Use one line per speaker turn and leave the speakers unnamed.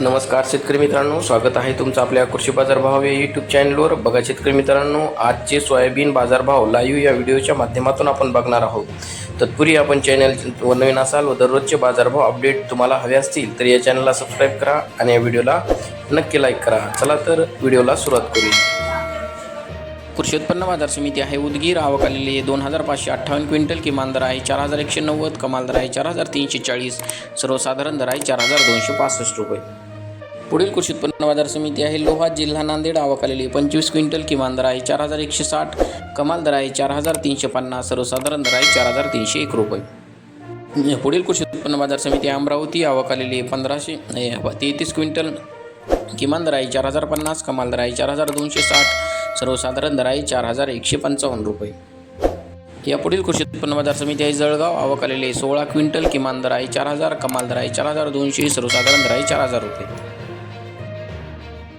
नमस्कार शेतकरी मित्रांनो स्वागत आहे तुमचं आपल्या कृषी बाजार भाव या यूट्यूब चॅनलवर बघा शेतकरी मित्रांनो आजचे सोयाबीन बाजारभाव लाईव्ह या व्हिडिओच्या माध्यमातून आपण बघणार आहोत. तत्पूर्वी आपण चॅनल व नवीन असाल व दररोजचे बाजारभाव अपडेट तुम्हाला हवे असतील तर या चॅनलला सबस्क्राईब करा आणि या व्हिडिओला नक्की लाईक करा. चला तर व्हिडिओला सुरुवात करूया. कृषी उत्पन्न बाजार समिती आहे उदगीर. आवक आलेली दोन हजार पाचशे अठ्ठावन्न क्विंटल. किमान दर आहे चार हजार एकशे नव्वद. कमाल दर आहे चार हजार तीनशे चाळीस. सर्वसाधारण दर आहे चार हजार दोनशे पासष्ट रुपये. पुढील कृषी उत्पन्न बाजार समिती आहे. लोहा जिल्हा नांदेड आवक आहे पंचवीस क्विंटल किमान दर आहे. चार हजार एकशे साठ कमाल दर आहे. चार हजार तीनशे पन्नास सर्वसाधारण दर आहे. चार हजार तीनशे एक रुपये. पुढील कृषी उत्पन्न बाजार समिती अमरावती आवक आहे पंधराशे तेहतीस क्विंटल किमान दर आहे. चार हजार पन्नास कमाल दर आहे. चार हजार दोनशे साठ सर्वसाधारण दर आहे. चार हजार एकशे पंचावन्न रुपये. या पुढील कृषी उत्पन्न बाजार समिती आहे. जळगाव आवक आहे सोळा क्विंटल किमान दर आहे. चार हजार कमाल दर आहे. चार हजार दोनशे सर्वसाधारण दर आहे. चार हजार रुपये.